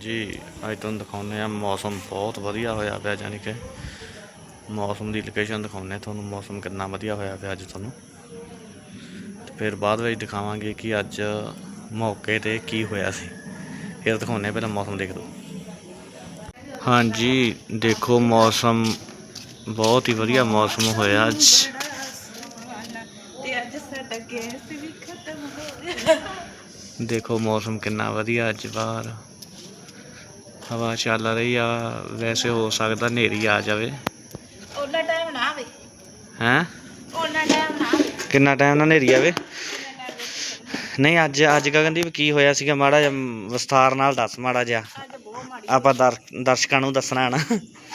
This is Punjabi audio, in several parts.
ਜੀ, ਅੱਜ ਤੁਹਾਨੂੰ ਦਿਖਾਉਂਦੇ ਆ ਮੌਸਮ ਬਹੁਤ ਵਧੀਆ ਹੋਇਆ ਪਿਆ ਜਾਨੀ ਕਿ। ਮੌਸਮ ਦੀ ਲੋਕੇਸ਼ਨ ਦਿਖਾਉਂਦੇ ਤੁਹਾਨੂੰ ਮੌਸਮ ਕਿੰਨਾ ਵਧੀਆ ਹੋਇਆ ਪਿਆ ਅੱਜ ਤੁਹਾਨੂੰ। ਤੇ ਫਿਰ ਬਾਅਦ ਵਿੱਚ ਦਿਖਾਵਾਂਗੇ ਕਿ ਅੱਜ ਮੌਕੇ ਤੇ ਕੀ ਹੋਇਆ ਸੀ। ਫਿਰ ਦਿਖਾਉਂਦੇ ਆ ਪਹਿਲਾਂ ਮੌਸਮ ਦੇਖ ਲਓ ਹਾਂਜੀ, ਦੇਖੋ ਮੌਸਮ ਬਹੁਤ ਹੀ ਵਧੀਆ ਮੌਸਮ ਹੋਇਆ ਅੱਜ ਤੇ ਅੱਜ ਸਾਡਾ ਗੈਸ ਵੀ ਖਤਮ ਹੋ ਗਿਆ ਦੇਖੋ ਮੌਸਮ ਕਿੰਨਾ ਵਧੀਆ ਅੱਜ ਬਾਹਰ। ਹਵਾ ਚੱਲ ਰਹੀ ਆ ਵੈਸੇ ਹੋ ਸਕਦਾ ਹਨੇਰੀ ਆ ਜਾਵੇ। ਉਹਨਾਂ ਟਾਈਮ ਨਾ ਆਵੇ। ਹੈਂ? ਉਹਨਾਂ ਟਾਈਮ ਨਾ ਆਵੇ। ਕਿੰਨਾ ਟਾਈਮ ਨਾਲ ਹਨੇਰੀ ਆਵੇ? ਨਹੀਂ ਅੱਜ ਅੱਜ ਗਗਨਦੀਪ ਕੀ ਹੋਇਆ ਸੀਗਾ ਮਾੜਾ ਜਿਹਾ ਵਿਸਥਾਰ ਨਾਲ ਦੱਸ ਮਾੜਾ ਜਿਹਾ। ਅੱਜ ਬਹੁਤ ਮਾੜੀ ਆਪਾਂ ਦਰ- ਦਰਸ਼ਕਾਂ ਨੂੰ ਦੱਸਣਾ ਨਾ।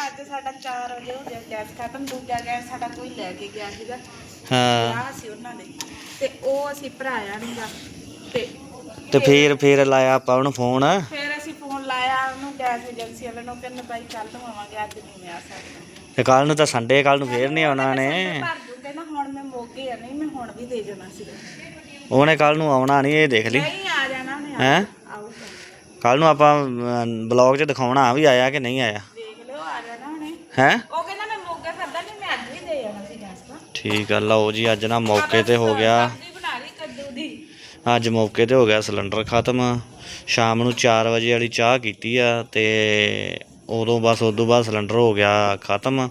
ਅੱਜ ਸਾਡਾ 4 ਵਜੇ ਹੋ ਗਿਆ ਗੈਸ ਖਤਮ ਦੂਜਾ ਗੈਸ ਸਾਡਾ ਕੋਈ ਲੈ ਕੇ ਗਿਆ ਸੀਗਾ। ਹਾਂ। ਵਿਆਹ ਸੀ ਉਹਨਾਂ ਦੇ। ਤੇ ਉਹ ਅਸੀਂ ਭਰਾਇਆ ਨਹੀਂਗਾ ਤੇ ਤੇ ਫੇਰ ਫੇਰ ਲਾਇਆ ਆਪਾਂ ਉਹਨੂੰ ਫੋਨ। ਫਿਰ ਅਸੀਂ ਫੋਨ ਲਾਇਆ ਉਹਨੂੰ ਗੈਸ ਏਜੰਸੀ ਵਾਲੇ ਨੂੰ ਕਹਿੰਦੇ ਬਾਈ ਕੱਲ ਨੂੰ ਆਵਾਂਗੇ ਅੱਜ ਨਹੀਂ ਆ ਸਕਦਾ। ਤੇ ਕੱਲ ਨੂੰ ਤਾਂ ਸੰਡੇ ਕੱਲ ਨੂੰ ਫੇਰ ਨਹੀਂ ਆਉਣਾ ਨੇ। ਭਰ ਦੂ ਕਹਿੰਦਾ ਹੁਣ ਮੈਂ ਮੋਗੇ ਆ ਨਹੀਂ ਮੈਂ ਹੁਣ ਵੀ ਦੇ ਜਾਣਾ ਸੀਗਾ ਉਹਨੇ ਕੱਲ ਨੂੰ ਆਉਣਾ ਨਹੀਂ ਇਹ ਦੇਖ ਲਈ। ਨਹੀਂ ਆ ਜਾਣਾ ਉਹਨੇ ਆ- ਹੈਂ? ਆਊਗਾ। ਕੱਲ ਨੂੰ ਆਪਾਂ ਬਲੌਗ 'ਚ ਦਿਖਾਉਣਾ ਵੀ ਆਇਆ ਕਿ ਨਹੀਂ ਆਇਆ। ਦੇਖ ਲਿਓ ਆ ਜਾਣਾ ਉਹਨੇ। ਹੈ? ਉਹ ਕਹਿੰਦਾ ਮੈਂ ਮੋਗਾ ਖਾਦਾ ਨਹੀਂ ਮੈਂ ਅੱਜ ਵੀ ਦੇ ਜਾਣਾ ਸੀ ਗੈਸ ਤਾਂ। ਠੀਕ ਆ ਲਓ ਜੀ ਅੱਜ ਨਾ ਮੌਕੇ ਤੇ ਹੋ ਗਿਆ। ਅੱਜ ਮੌਕੇ ਤੇ ਹੋ ਗਿਆ ਸਿਲੰਡਰ ਖਤਮ। ਸ਼ਾਮ ਨੂੰ 4 ਵਜੇ ਵਾਲੀ ਚਾਹ ਕੀਤੀ ਆ ਤੇ ਉਦੋਂ ਬਸ, ਉਦੋਂ ਬਾਅਦ ਸਿਲੰਡਰ ਹੋ ਗਿਆ ਖਤਮ।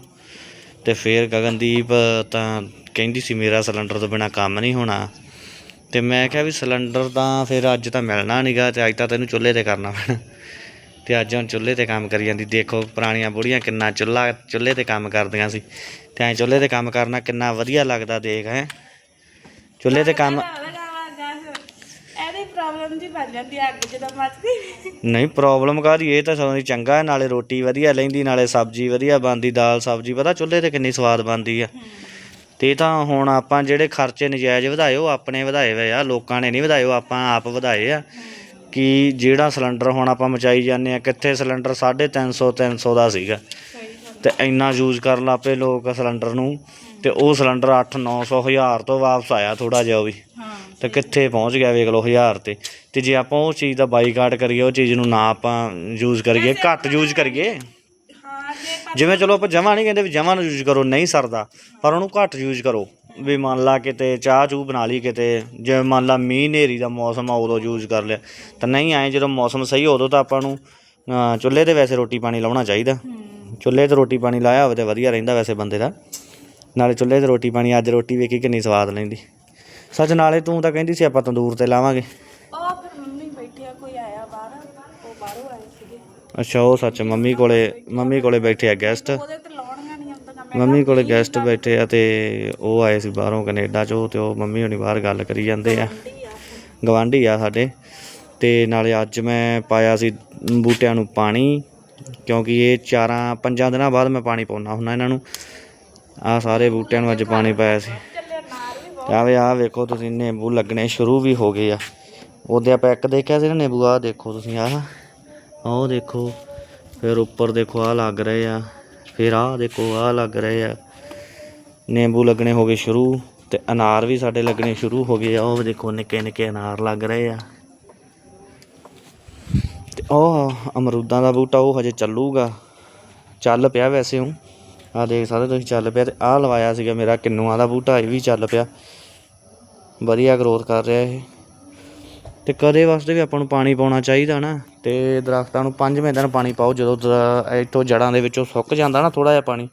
ਤੇ ਫੇਰ ਗਗਨਦੀਪ ਤਾਂ ਕਹਿੰਦੀ ਸੀ, ਮੇਰਾ ਸਿਲੰਡਰ ਤੋਂ ਬਿਨਾ ਕੰਮ ਨਹੀਂ ਹੋਣਾ। ਤੇ ਮੈਂ ਕਿਹਾ ਵੀ ਸਿਲੰਡਰ ਤਾਂ ਫਿਰ ਅੱਜ ਤਾਂ ਮਿਲਣਾ ਨਹੀਂਗਾ ਤੇ ਅੱਜ ਤਾਂ ਤੈਨੂੰ ਚੁੱਲ੍ਹੇ ਤੇ ਕਰਨਾ ਪੈਣਾ। ਤੇ ਅੱਜ ਹੁਣ ਚੁੱਲ੍ਹੇ ਤੇ ਕੰਮ ਕਰੀ ਜਾਂਦੀ। ਦੇਖੋ ਪੁਰਾਣੀਆਂ ਬੁੜੀਆਂ ਕਿੰਨਾ ਚੁੱਲ੍ਹਾ, ਚੁੱਲ੍ਹੇ ਤੇ ਕੰਮ ਕਰਦੀਆਂ ਸੀ। ਤੇ ਐ ਚੁੱਲ੍ਹੇ ਤੇ ਕੰਮ ਕਰਨਾ ਕਿੰਨਾ ਵਧੀਆ ਲੱਗਦਾ, ਦੇਖ ਹੈ। ਚੁੱਲ੍ਹੇ ਤੇ ਕੰਮ ਪ੍ਰੋਬਲਮ ਜੀ ਬਣ ਜਾਂਦੀ ਆ ਅੱਗ ਜਦੋਂ ਮੱਚਦੀ ਨਹੀਂ ਪ੍ਰੋਬਲਮ ਕਾਹਦੀ? ਇਹ ਤਾਂ ਸਗੋਂ ਦੀ ਚੰਗਾ ਹੈ, ਨਾਲੇ ਰੋਟੀ ਵਧੀਆ ਲੈਂਦੀ ਨਾਲੇ ਸਬਜ਼ੀ ਵਧੀਆ ਬਣਦੀ ਦਾਲ ਸਬਜ਼ੀ ਪਤਾ ਚੁੱਲ੍ਹੇ ਤੇ ਕਿੰਨੀ ਸਵਾਦ ਬਣਦੀ ਆ। ਤੇ ਇਹ ਤਾਂ ਹੁਣ ਆਪਾਂ ਜਿਹੜੇ ਖਰਚੇ ਨਜਾਇਜ਼ ਵਧਾਏ ਉਹ ਆਪਣੇ ਵਧਾਏ ਹੋਏ ਆ ਲੋਕਾਂ ਨੇ ਨਹੀਂ ਵਧਾਏ ਉਹ ਆਪਾਂ ਆਪ ਵਧਾਏ ਆ। ਕਿ ਜਿਹੜਾ ਸਿਲੰਡਰ ਹੁਣ ਆਪਾਂ ਮਚਾਈ ਜਾਂਦੇ ਆ ਕਿੱਥੇ ਸਿਲੰਡਰ? 350 300 ਦਾ ਸੀਗਾ। ਤੇ ਇੰਨਾ ਯੂਜ਼ ਕਰਨ ਲੱਪੇ ਲੋਕ ਸਿਲੰਡਰ ਨੂੰ ਤੇ ਉਹ ਸਿਲੰਡਰ 8 900 ਹਜ਼ਾਰ ਤੋਂ ਵਾਪਸ ਆਇਆ ਥੋੜਾ ਜਿਹਾ ਵੀ। ਤੇ ਕਿੱਥੇ ਪਹੁੰਚ ਗਿਆ ਵੇਖ ਲਓ ਹਜ਼ਾਰ ਤੇ। ਤੇ ਜੇ ਆਪਾਂ ਉਹ ਚੀਜ਼ ਦਾ ਬਾਈਕਾਟ ਕਰੀਏ ਉਹ ਚੀਜ਼ ਨੂੰ ਨਾ ਆਪਾਂ ਯੂਜ਼ ਕਰੀਏ ਘੱਟ ਯੂਜ਼ ਕਰੀਏ। ਜੇ ਜਿਵੇਂ ਚਲੋ ਆਪਾਂ ਜਮਾ ਨਹੀਂ ਕਹਿੰਦੇ ਵੀ ਜਮਾ ਨੂੰ ਯੂਜ਼ ਕਰੋ ਨਹੀਂ ਸਰਦਾ। ਪਰ ਉਹਨੂੰ ਘੱਟ ਯੂਜ਼ ਕਰੋ। ਵੀ ਮੰਨ ਲਾ ਕਿਤੇ ਚਾਹ ਚੂਹ ਬਣਾ ਲਈ ਕਿਤੇ ਜਿਵੇਂ ਮੰਨ ਲਾ ਮੀਂਹ ਹਨੇਰੀ ਦਾ ਮੌਸਮ ਆ ਉਦੋਂ ਯੂਜ਼ ਕਰ ਲਿਆ। ਤਾਂ ਨਹੀਂ ਆਏ ਜਦੋਂ ਮੌਸਮ ਸਹੀ ਉਦੋਂ ਤਾਂ ਆਪਾਂ ਨੂੰ ਚੁੱਲ੍ਹੇ ਤੇ ਵੈਸੇ ਰੋਟੀ ਪਾਣੀ ਲਾਉਣਾ ਚਾਹੀਦਾ। ਚੁੱਲ੍ਹੇ ਤੇ ਰੋਟੀ ਪਾਣੀ ਲਾਇਆ ਹੋਵੇ ਤੇ ਵਧੀਆ ਰਹਿੰਦਾ ਵੈਸੇ ਬੰਦੇ ਦਾ। ਨਾਲੇ ਚੁੱਲ੍ਹੇ ਤੇ ਰੋਟੀ ਪਾਣੀ ਅੱਜ ਰੋਟੀ ਵੇਖੀ ਕਿੰਨੀ ਸਵਾਦ ਲੈਂਦੀ। ਸੱਚ ਨਾਲੇ ਤੂੰ ਤਾਂ ਕਹਿੰਦੀ ਸੀ ਆਪਾਂ ਤੰਦੂਰ ਤੇ ਲਾਵਾਂਗੇ। ਉਹ ਫਿਰ ਮੰਮੀ ਬੈਠੀ ਆ ਕੋਈ ਆਇਆ ਬਾਹਰ? ਉਹ ਬਾਹਰੋਂ ਆਏ ਸੀਗੇ। ਅੱਛਾ ਉਹ ਸੱਚ ਮੰਮੀ ਕੋਲੇ ਮੰਮੀ ਕੋਲੇ ਬੈਠੇ ਆ ਗੈਸਟ ਉਹਦੇ ਤੇ ਲਾਉਣੀਆਂ ਨਹੀਂ ਆਉਂਦੀਆਂ ਮੈਂ ਮੰਮੀ ਕੋਲੇ ਗੈਸਟ ਬੈਠੇ ਆ ਤੇ ਉਹ ਆਏ ਸੀ ਬਾਹਰੋਂ ਕੈਨੇਡਾ ਚੋਂ ਤੇ ਉਹ ਮੰਮੀ ਹੁਣੀ ਬਾਹਰ ਗੱਲ ਕਰੀ ਜਾਂਦੇ ਆ। ਗਵਾਂਢੀ ਆ। ਸਾਡੇ। ਤੇ ਨਾਲੇ ਅੱਜ ਮੈਂ ਪਾਇਆ ਸੀ ਬੂਟਿਆਂ ਨੂੰ ਪਾਣੀ ਕਿਉਂਕਿ ਇਹ ਚਾਰਾਂ ਪੰਜਾਂ ਦਿਨਾਂ ਬਾਅਦ ਮੈਂ ਪਾਣੀ ਪਾਉਣਾ ਹੁੰਦਾ ਇਹਨਾਂ ਨੂੰ। ਆ ਸਾਰੇ ਬੂਟਿਆਂ ਨੂੰ ਅੱਜ ਪਾਣੀ ਪਾਇਆ ਸੀ। ਚੱਲੇ ਨਾਰ ਆਵੇ ਆ ਵੇਖੋ ਤੁਸੀਂ, ਨਿੰਬੂ ਲੱਗਣੇ ਸ਼ੁਰੂ ਵੀ ਹੋ ਗਏ ਆ। ਉਹਦੇ ਆਪਾਂ ਇੱਕ ਦੇਖਿਆ ਸੀ ਨਾ ਨਿੰਬੂ ਆ ਦੇਖੋ ਤੁਸੀਂ, ਆਹ। ਉਹ ਦੇਖੋ, ਫਿਰ ਉੱਪਰ ਦੇਖੋ ਆ ਲੱਗ ਰਹੇ ਆ। ਫਿਰ ਆਹ ਦੇਖੋ ਆ ਲੱਗ ਰਹੇ ਆ। ਨਿੰਬੂ ਲੱਗਣੇ ਹੋ ਗਏ ਸ਼ੁਰੂ ਤੇ ਅਨਾਰ ਵੀ ਸਾਡੇ ਲੱਗਣੇ ਸ਼ੁਰੂ ਹੋ ਗਏ ਆ। ਉਹ ਦੇਖੋ, ਨਿੱਕੇ ਨਿੱਕੇ ਅਨਾਰ ਲੱਗ ਰਹੇ ਆ। ਤੇ ਉਹ ਅਮਰੂਦਾਂ ਦਾ ਬੂਟਾ ਉਹ ਹਜੇ ਚੱਲੂਗਾ। ਚੱਲ ਪਿਆ ਵੈਸੇ ਉਹ ਆ ਦੇਖ ਸਕਦੇ ਤੁਸੀਂ ਚੱਲ ਪਿਆ ਤੇ ਆ ਲਵਾਇਆ ਸੀਗਾ ਮੇਰਾ ਕਿੰਨੂਆਂ ਦਾ ਬੂਟਾ, ਇਹ ਵੀ ਚੱਲ ਪਿਆ। ਵਧੀਆ ਗਰੋਥ ਕਰ ਰਿਹਾ ਇਹ। ਤੇ ਕਦੇ ਵਾਸਤੇ ਵੀ ਆਪਾਂ ਨੂੰ ਪਾਣੀ ਪਾਉਣਾ ਚਾਹੀਦਾ ਨਾ, ਤੇ ਦਰਖਤਾਂ ਨੂੰ ਪੰਜਵੇਂ ਦਿਨ ਪਾਣੀ ਪਾਓ, ਜਦੋਂ ਦਰ- ਇੱਥੋਂ ਜੜਾਂ ਦੇ ਵਿੱਚੋਂ ਸੁੱਕ ਜਾਂਦਾ ਨਾ ਥੋੜਾ ਜਿਹਾ ਪਾਣੀ,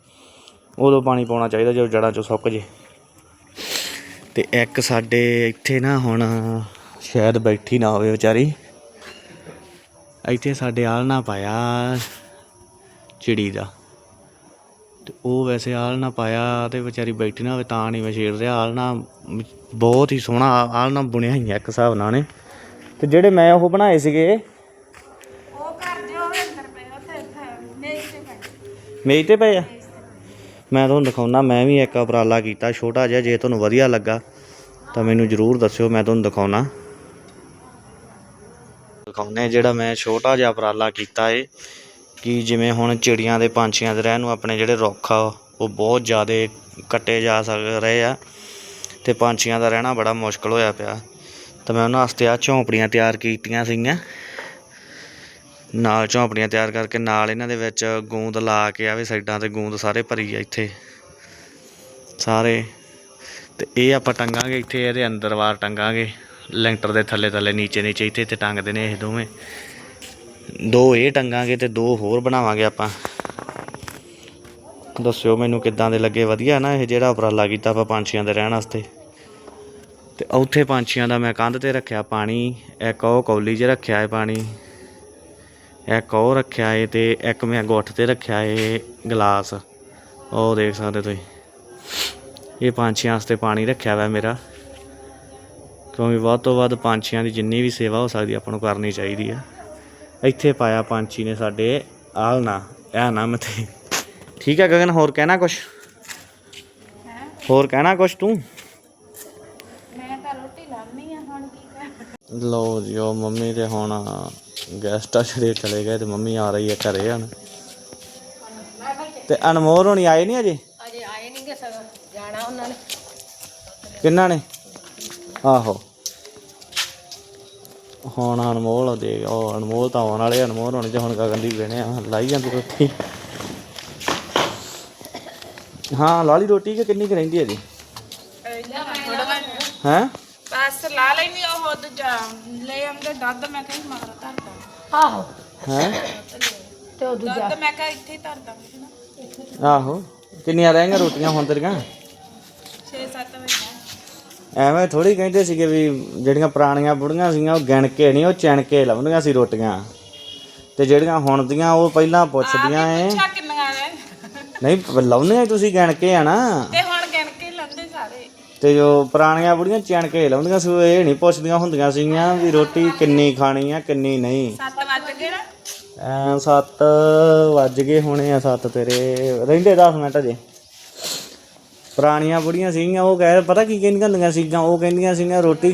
ਉਦੋਂ ਪਾਣੀ ਪਾਉਣਾ ਚਾਹੀਦਾ ਜਦੋਂ ਜੜਾਂ ਚੋਂ ਸੁੱਕ ਜੇ। ਤੇ ਇੱਕ ਸਾਡੇ ਇੱਥੇ ਨਾ ਹੁਣ ਸ਼ਾਇਦ ਬੈਠੀ ਨਾ ਹੋਵੇ ਵਿਚਾਰੀ। ਇੱਥੇ ਸਾਡੇ ਆਲਣਾ ਪਾਇਆ ਚਿੜੀ ਦਾ। ਤੇ ਉਹ ਵੈਸੇ ਆਲਣਾ ਪਾਇਆ ਤੇ ਵਿਚਾਰੀ ਬੈਠੀ ਨਾ ਹੋਵੇ ਤਾਂ ਨਹੀਂ ਮੈਂ ਛੇੜ ਰਿਹਾ। ਆਲਣਾ ਬਹੁਤ ਹੀ ਸੋਹਣਾ ਆਲਣਾ ਬੁਣਿਆ ਹੀ ਆ ਇੱਕ ਹਿਸਾਬ ਨਾਲ ਨੇ। ਤੇ ਜਿਹੜੇ ਮੈਂ ਉਹ ਬਣਾਏ ਸੀਗੇ ਉਹ ਅੰਦਰ ਪਏ ਉੱਥੇ ਇੱਥੇ ਮੇਜ਼ ਤੇ ਪਏ ਮੇਜ਼ ਤੇ ਪਏ ਆ? ਮੈਂ ਤੁਹਾਨੂੰ ਦਿਖਾਉਣਾ ਮੈਂ ਵੀ ਇੱਕ ਉਪਰਾਲਾ ਕੀਤਾ ਛੋਟਾ ਜਿਹਾ ਜੇ ਤੁਹਾਨੂੰ ਵਧੀਆ ਲੱਗਾ ਤਾਂ ਮੈਨੂੰ ਜਰੂਰ ਦੱਸਿਓ ਮੈਂ ਤੁਹਾਨੂੰ ਦਿਖਾਉਣਾ ਦਿਖਾਉਣੇ ਜਿਹੜਾ ਮੈਂ ਛੋਟਾ ਜਿਹਾ ਉਪਰਾਲਾ ਕੀਤਾ ਏ। ਕਿ ਜਿਵੇਂ ਹੁਣ ਚਿੜੀਆਂ ਦੇ ਪੰਛੀਆਂ ਦੇ ਰਹਿਣ ਨੂੰ ਆਪਣੇ ਜਿਹੜੇ ਰੁੱਖ ਆ, ਉਹ ਬਹੁਤ ਜ਼ਿਆਦਾ ਕੱਟੇ ਜਾ ਸਕ, ਰਹੇ ਆ ਅਤੇ ਪੰਛੀਆਂ ਦਾ ਰਹਿਣਾ ਬੜਾ ਮੁਸ਼ਕਲ ਹੋਇਆ ਪਿਆ। ਤਾਂ ਮੈਂ ਉਹਨਾਂ ਵਾਸਤੇ ਆ ਝੌਂਪੜੀਆਂ ਤਿਆਰ ਕੀਤੀਆਂ ਸੀਗੀਆਂ। ਨਾਲ ਝੌਂਪੜੀਆਂ ਤਿਆਰ ਕਰਕੇ ਨਾਲ ਇਹਨਾਂ ਦੇ ਵਿੱਚ ਗੂੰਦ ਲਾ ਕੇ ਆਵੇ ਸਾਈਡਾਂ ਤੇ ਗੂੰਦ ਸਾਰੇ ਭਰੀ ਆ ਇੱਥੇ। ਸਾਰੇ। ਤੇ ਇਹ ਆਪਾਂ ਟੰਗਾਂਗੇ ਇੱਥੇ, ਇਹਦੇ ਅੰਦਰ ਵਾਰ ਟੰਗਾਂਗੇ। ਲੈਂਟਰ ਦੇ ਥੱਲੇ ਥੱਲੇ ਨੀਚੇ ਨੀਚੇ ਇੱਥੇ ਇੱਥੇ ਟੰਗਦੇ ਨੇ ਇਹ ਦੋਵੇਂ। ਦੋ ਇਹ ਟੰਗਾਂਗੇ ਤੇ ਦੋ ਹੋਰ ਬਣਾਵਾਂਗੇ ਆਪਾਂ। ਦੱਸਿਓ ਮੈਨੂੰ ਕਿੱਦਾਂ ਦੇ ਲੱਗੇ। ਵਧੀਆ ਨਾ ਇਹ ਜਿਹੜਾ ਉਪਰਾਲਾ ਕੀਤਾ ਆਪਾਂ ਪੰਛੀਆਂ ਦੇ ਰਹਿਣ ਵਾਸਤੇ। ਤੇ ਉੱਥੇ ਪੰਛੀਆਂ ਦਾ ਮੈਂ ਕੰਧ ਤੇ ਰੱਖਿਆ ਪਾਣੀ, ਇੱਕ ਉਹ ਕੌਲੀ 'ਚ ਰੱਖਿਆ ਹੈ ਪਾਣੀ, ਇੱਕ ਉਹ ਰੱਖਿਆ ਹੈ ਤੇ ਇੱਕ ਮੈਂ ਗੁੱਠ ਤੇ ਰੱਖਿਆ ਹੈ ਗਲਾਸ। ਉਹ ਦੇਖ ਸਕਦੇ ਤੁਸੀਂ। ਇਹ ਪੰਛੀਆਂ ਵਾਸਤੇ ਪਾਣੀ ਰੱਖਿਆ ਹੋਇਆ ਮੇਰਾ। ਕਿਉਂਕਿ ਵੱਧ ਤੋਂ ਵੱਧ ਪੰਛੀਆਂ ਦੀ ਜਿੰਨੀ ਵੀ ਸੇਵਾ ਹੋ ਸਕਦੀ ਆਪਾਂ ਨੂੰ ਕਰਨੀ ਚਾਹੀਦੀ ਆ। ਇੱਥੇ ਪਾਇਆ ਪੰਛੀ ਨੇ ਸਾਡੇ। ਆਲਣਾ ਇਹ ਨਾ ਮਤੇ ਠੀਕ ਹੈ ਗਗਨ ਹੋਰ ਕਹਿਣਾ ਕੁਛ? ਹੋਰ ਕਹਿਣਾ ਕੁਛ ਤੂੰ? ਮੈਂ ਤਾਂ ਰੋਟੀ ਲਾਉਣੀ ਆ ਹੁਣ ਕੀ ਕਰ? ਲਓ ਜੀ ਉਹ ਮੰਮੀ ਤੇ ਹੁਣ ਗੈਸਟ ਆ ਜਿਹੜੇ ਚਲੇ ਗਏ ਤੇ ਮੰਮੀ ਆ ਰਹੀ ਹੈ ਘਰੇ ਹੁਣ। ਤੇ ਅਨਮੋਲ ਹੋਣੀ ਆਏ ਨਹੀਂ ਅਜੇ? ਅਜੇ ਆਏ ਨਹੀਂ ਗੇ ਸਗੋਂ ਜਾਣਾ ਉਹਨਾਂ ਨੇ। ਕਿੰਨਾ ਨੇ? ਆਹੋ। ਹੁਣ ਅਨਮੋਲ ਦੇ ਉਹ ਅਨਮੋਲ ਤਾਂ ਆਉਣ ਵਾਲੇ ਅਨਮੋਲ ਹੋਣੀ ਤੇ ਹੁਣ ਗਗਨ ਦੀ ਬਣੇ ਆ ਲਾਈ ਜਾਂਦੀ ਰੋਟੀ। ਹਾਂ ਲਾਲੀ ਰੋਟੀ ਕਿ ਕਿੰਨੀ ਕੁ ਰਹਿੰਦੀ ਹੈ ਜੀ? ਹੈ? ਬਸ ਲਾ ਲੈਣੀ ਉਹ ਦੂਜਾ ਲੈ ਆਉਂਦੇ ਦੁੱਧ ਮੈਂ ਕਹੀ ਮਗਰ ਧਰਦਾ ਆਹੋ। ਹੈ? ਤੇ ਉਹ ਦੂਜਾ। ਦੁੱਧ ਮੈਂ ਕਹਾਂ ਇੱਥੇ ਹੀ ਧਰਦਾ ਆਹੋ ਕਿੰਨੀਆਂ ਰਹਿ ਗਈਆਂ ਰੋਟੀਆਂ ਹੁਣ ਤੇਰੀਆਂ? 6-7 ਵਜੇ। ਐਵੇਂ ਥੋੜੀ ਕਹਿੰਦੇ ਸੀਗੇ ਵੀ ਜਿਹੜੀਆਂ ਪੁਰਾਣੀਆਂ ਬੁੜੀਆਂ ਸੀਗੀਆਂ ਉਹ ਗਿਣ ਕੇ ਨਹੀਂ ਉਹ ਚਿਣ ਕੇ ਲਾਉਂਦੀਆਂ ਸੀ ਰੋਟੀਆਂ। ਤੇ ਜਿਹੜੀਆਂ ਹੁਣ ਦੀਆਂ ਉਹ ਪਹਿਲਾਂ ਪੁੱਛਦੀਆਂ ਏ ਅੱਛਾ ਕਿੰਨੀਆਂ ਨੇ। ਨਹੀਂ ਲਾਉਂਦੀਆਂ ਤੁਸੀਂ ਗਿਣ ਕੇ ਆ ਨਾ। ਤੇ ਹੁਣ ਗਿਣ ਕੇ ਲੰਦੇ ਸਾਰੇ। ਤੇ ਜੋ ਪੁਰਾਣੀਆਂ ਬੁੜੀਆਂ ਚਿਣ ਕੇ ਲਾਉਂਦੀਆਂ ਸੀ ਉਹ ਇਹ ਨਹੀਂ ਪੁੱਛਦੀਆਂ ਹੁੰਦੀਆਂ ਸੀਗੀਆਂ ਵੀ ਰੋਟੀ ਕਿੰਨੀ ਖਾਣੀ ਆ ਕਿੰਨੀ ਨਹੀਂ। 7 ਵੱਜ ਗਏ ਨਾ। ਐ 7 ਵੱਜ ਗਏ ਹੋਣੇ ਆ 7 ਤੇਰੇ। ਰਹਿੰਦੇ 10 ਮਿੰਟ ਅਜੇ। ਪੁਰਾਣੀਆਂ ਬੁੜੀਆਂ ਸੀਗੀਆਂ ਉਹ ਕਹਿ ਪਤਾ ਕੀ ਕਹਿੰਦੀਆਂ ਹੁੰਦੀਆਂ ਸੀਗੀਆਂ? ਉਹ ਕਹਿੰਦੀਆਂ ਸੀਗੀਆਂ ਰੋਟੀ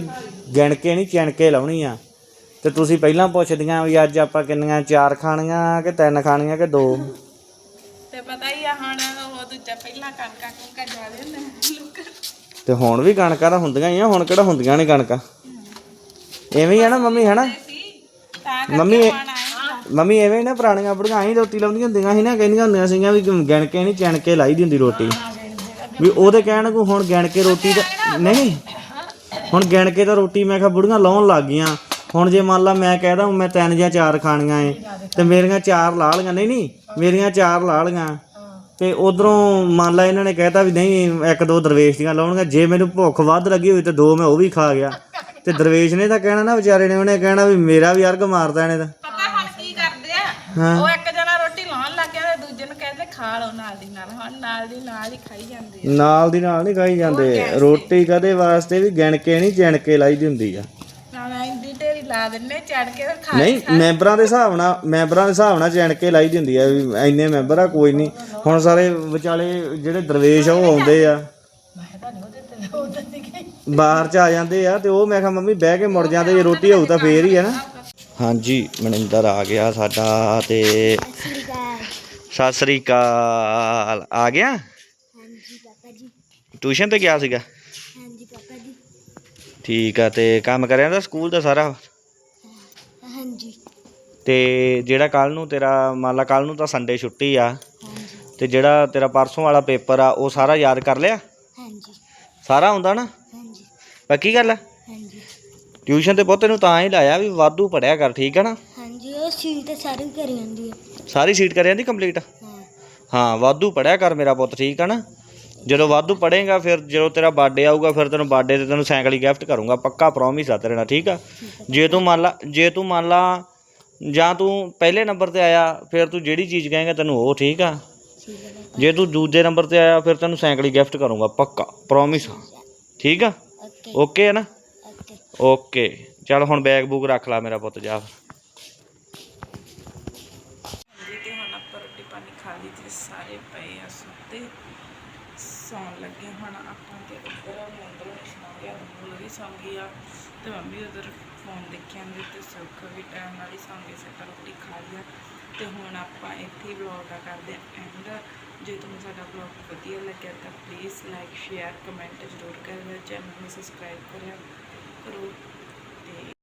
ਗਿਣ ਕੇ ਨਹੀਂ ਚਿਣ ਕੇ ਲਾਉਣੀ ਆ ਤੇ ਤੁਸੀਂ ਪਹਿਲਾਂ ਪੁੱਛਦੀਆਂ ਵੀ ਅੱਜ ਆਪਾਂ ਕਿੰਨੀਆਂ ਚਾਰ ਖਾਣੀਆਂ ਕਿ ਤਿੰਨ ਖਾਣੀਆਂ ਕਿ ਦੋ? ਤੇ ਪਤਾ ਹੀ ਆ ਹੁਣ ਉਹ ਦੂਜਾ ਪਹਿਲਾਂ ਕਣਕਾਂ ਕੁਣਕਾਂ ਹੁੰਦੇ ਲੋਕ ਤੇ ਹੁਣ ਵੀ ਕਣਕਾਂ ਤਾਂ ਹੁੰਦੀਆਂ ਹੀ ਆ ਹੁਣ ਕਿਹੜਾ ਹੁੰਦੀਆਂ ਨੇ ਕਣਕਾਂ? ਐਵੇਂ ਹੀ ਆ ਨਾ ਮੰਮੀ ਹੈਨਾ? ਮੰਮੀ ਮੰਮੀ ਐਵੇਂ ਨਾ ਪੁਰਾਣੀਆਂ ਬੁੜੀਆਂ ਹੀ ਰੋਟੀ ਲਾਉਂਦੀਆਂ ਹੁੰਦੀਆਂ ਸੀ ਨਾ ਕਹਿੰਦੀਆਂ ਹੁੰਦੀਆਂ ਸੀਗੀਆਂ ਵੀ ਗਿਣ ਕੇ ਨਹੀਂ ਚਿਣ ਕੇ ਲਾਈ ਦੀ ਹੁੰਦੀ ਰੋਟੀ। ਵੀ ਉਹਦੇ ਕਹਿਣ ਕੋ ਹੁਣ ਗਿਣ ਕੇ ਰੋਟੀ ਤਾਂ ਨਹੀਂ। ਹੁਣ ਗਿਣ ਕੇ ਤਾਂ ਰੋਟੀ ਮੈਂ ਕਿਹਾ ਬੁੜੀਆਂ ਲਾਉਣ ਲੱਗ ਗਈਆਂ। ਹੁਣ ਜੇ ਮੰਨ ਲਾ ਮੈਂ ਕਹਿਦਾ ਮੈਂ ਤਿੰਨ ਜਾਂ ਚਾਰ ਖਾਣੀਆਂ ਏ। ਤੇ ਮੇਰੀਆਂ ਚਾਰ ਲਾ ਲਈਆਂ। ਨਹੀਂ ਨਹੀਂ ਮੇਰੀਆਂ ਚਾਰ ਲਾ ਲਈਆਂ। ਤੇ ਉਧਰੋਂ ਮੰਨ ਲਾ ਇਹਨਾਂ ਨੇ ਕਹਿਤਾ ਵੀ ਨਹੀਂ ਇੱਕ ਦੋ ਦਰਵੇਸ਼ ਦੀਆਂ ਲਾਉਣਗੀਆਂ ਜੇ ਮੈਨੂੰ ਭੁੱਖ ਵੱਧ ਲੱਗੀ ਹੋਈ ਤੇ ਦੋ ਮੈਂ ਉਹ ਵੀ ਖਾ ਗਿਆ। ਤੇ ਦਰਵੇਸ਼ ਨੇ ਤਾਂ ਕਹਿਣਾ ਨਾ ਵਿਚਾਰੇ ਨੇ ਉਹਨੇ ਕਹਿਣਾ ਵੀ ਮੇਰਾ ਵੀ ਅਰਗ ਮਾਰਦਾ ਇਹਨੇ ਤਾਂ। ਪਤਾ ਹੁਣ ਕੀ ਕਰਦੇ ਆ? ਉਹ ਇੱਕ ਜਣਾ ਰੋਟੀ ਲਾਉਣ ਲੱਗ ਗਿਆ ਤੇ ਦੂਜੇ ਨੂੰ ਕਹਿੰਦੇ ਖਾ ਲਓ ਨਾਲ ਦੀ ਨਾਲ ਹੁਣ ਨਾਲ ਦੀ ਨਾਲ ਹੀ ਖਾਈ ਜਾਂਦੇ ਆ। ਨਾਲ ਦੀ ਨਾਲ ਨਹੀਂ ਖਾਈ ਜਾਂਦੇ। ਰੋਟੀ ਕਦੇ ਵਾਸਤੇ ਵੀ ਗਿਣ ਕੇ ਨਹੀਂ ਚਿਣ ਕੇ ਲਾਈ ਦੀ ਹੁੰਦੀ ਆ। ਨਾਲ ਇੰਦੀ ਢੇਰੀ ਲਾ ਦਿੰਨੇ ਚੜ ਕੇ ਖਾ ਨਹੀਂ ਮੈਂਬਰਾਂ ਦੇ ਹਿਸਾਬ ਨਾਲ ਮੈਂਬਰਾਂ ਦੇ ਹਿਸਾਬ ਨਾਲ ਚਿਣ ਕੇ ਲਾਈ ਦੀ ਹੁੰਦੀ ਆ ਵੀ ਇੰਨੇ ਮੈਂਬਰ ਆ ਕੋਈ ਨਹੀਂ। ਹੁਣ ਸਾਰੇ ਵਿਚਾਲੇ ਜਿਹੜੇ ਦਰਵੇਸ਼ ਆ ਉਹ ਆਉਂਦੇ ਆ। ਬਾਹਰ ਚ ਆ ਜਾਂਦੇ ਆ ਤੇ ਉਹ ਮੈਂ ਕਿਹਾ ਮੰਮੀ ਬਹਿ ਕੇ ਮੁੜ ਜਾਂਦੇ ਜੇ ਰੋਟੀ ਹੋਊ ਤਾਂ ਫੇਰ ਹੀ ਆ ਨਾ। ਹਾਂਜੀ ਮਨਿੰਦਰ ਆ ਗਿਆ ਸਾਡਾ ਤੇ ਸਤਿ ਸ੍ਰੀ ਅਕਾਲ। ਆ ਗਿਆ? ਹਾਂਜੀ ਪਾਪਾ ਜੀ। ਟਿਊਸ਼ਨ ਤੇ ਗਿਆ ਸੀਗਾ? ਹਾਂਜੀ ਪਾਪਾ ਜੀ। ਠੀਕ ਆ ਤੇ ਕੰਮ ਕਰਿਆ ਦਾ ਸਕੂਲ ਦਾ ਸਾਰਾ? ਹਾਂਜੀ। ਤੇ ਜਿਹੜਾ ਕੱਲ ਨੂੰ ਤੇਰਾ ਮੰਨ ਲਾ ਕੱਲ ਨੂੰ ਤਾਂ ਸੰਡੇ ਛੁੱਟੀ ਆ ਹਾਂਜੀ। ਤੇ ਜਿਹੜਾ ਤੇਰਾ ਪਰਸੋਂ ਵਾਲਾ ਪੇਪਰ ਆ ਉਹ ਸਾਰਾ ਯਾਦ ਕਰ ਲਿਆ? ਹਾਂਜੀ। ਸਾਰਾ ਹੁੰਦਾ ਨਾ? ਹਾਂਜੀ। ਪੱਕੀ ਗੱਲ ਆ? ਹਾਂਜੀ। ਟਿਊਸ਼ਨ ਤੇ ਪੁੱਤ ਨੂੰ ਤਾਂ ਹੀ ਲਾਇਆ ਵੀ ਵਾਧੂ ਪੜਿਆ ਕਰ ਠੀਕ ਆ ਨਾ? ਹਾਂਜੀ ਉਹ ਸੀਟ ਸਾਰੀ ਕਰੀ ਜਾਂਦੀ ਹੈ ਸਾਰੀ ਸੀਟ ਕਰਿਆ ਦੀ ਕੰਪਲੀਟ ਹਾਂ ਵਾਧੂ ਪੜਿਆ ਕਰ ਮੇਰਾ ਪੁੱਤ ਠੀਕ ਆ ਨਾ? ਜਦੋਂ ਵਾਧੂ ਪੜੇਗਾ ਫਿਰ ਜਦੋਂ ਤੇਰਾ ਬਰਥਡੇ ਆਊਗਾ ਫਿਰ ਤੈਨੂੰ ਬਰਥਡੇ ਤੇ ਤੈਨੂੰ ਸਾਈਕਲ ਹੀ ਗਿਫਟ ਕਰੂੰਗਾ ਪੱਕਾ ਪ੍ਰੋਮਿਸ ਆ ਤੇਰੇ ਨਾਲ ਠੀਕ ਆ? ਜੇ ਤੂੰ ਮੰਨ ਲਾ ਜੇ ਤੂੰ ਮੰਨ ਲਾ ਜਾਂ ਤੂੰ ਪਹਿਲੇ ਨੰਬਰ ਤੇ ਆਇਆ ਫਿਰ ਤੂੰ ਜਿਹੜੀ ਚੀਜ਼ ਕਹੇਂਗਾ ਤੈਨੂੰ ਉਹ ਠੀਕ ਆ? ਜੇ ਤੂੰ ਦੂਜੇ ਨੰਬਰ ਤੇ ਆਇਆ ਫਿਰ ਤੈਨੂੰ ਸਾਈਕਲ ਹੀ ਗਿਫਟ ਕਰੂੰਗਾ ਪੱਕਾ ਪ੍ਰੋਮਿਸ ਠੀਕ ਆ? ਓਕੇ ਓਕੇ ਹੈ ਨਾ? ਓਕੇ ਚੱਲ ਹੁਣ ਬੈਗ ਬੂਗ ਰੱਖ ਲੈ ਮੇਰਾ ਪੁੱਤ ਜੀ ਤੇ ਹੁਣ ਆਪਾਂ ਰੋਟੀ ਪਾਣੀ ਖਾ ਲਈ ਤੇ ਸਾਰੇ ਪਏ ਆ ਸੁੱਤੇ ਸੌਣ ਲੱਗੇ ਹੁਣ ਆਪਾਂ ਤੇ ਉੱਧਰ ਮੰਦਰ ਸੌਂ ਗਿਆ ਮੂਲ ਵੀ ਸੌਂ ਗਈ ਆ ਤੇ ਮੰਮੀ ਉਧਰ ਫੋਨ ਦੇਖਿਆ ਜਾਂਦੇ ਤੇ ਸੁੱਖ ਵੀ ਟਾਈਮ ਨਾਲ ਹੀ ਸੌਂ ਗਏ ਸੀ ਰੋਟੀ ਖਾ ਲਿਆ ਤੇ ਹੁਣ ਆਪਾਂ ਇੱਥੇ ਵਲੌਗ ਦਾ ਕਰਦੇ ਐਂਡ ਜੇ ਤੁਹਾਨੂੰ ਸਾਡਾ ਬਲੌਗ ਵਧੀਆ ਲੱਗਿਆ ਤਾਂ ਪਲੀਜ਼ ਲਾਈਕ ਸ਼ੇਅਰ ਕਮੈਂਟ ਜ਼ਰੂਰ ਕਰਿਓ, ਚੈਨਲ ਨੂੰ ਸਬਸਕ੍ਰਾਈਬ ਕਰਿਆ ਕਰੋ ਤੇ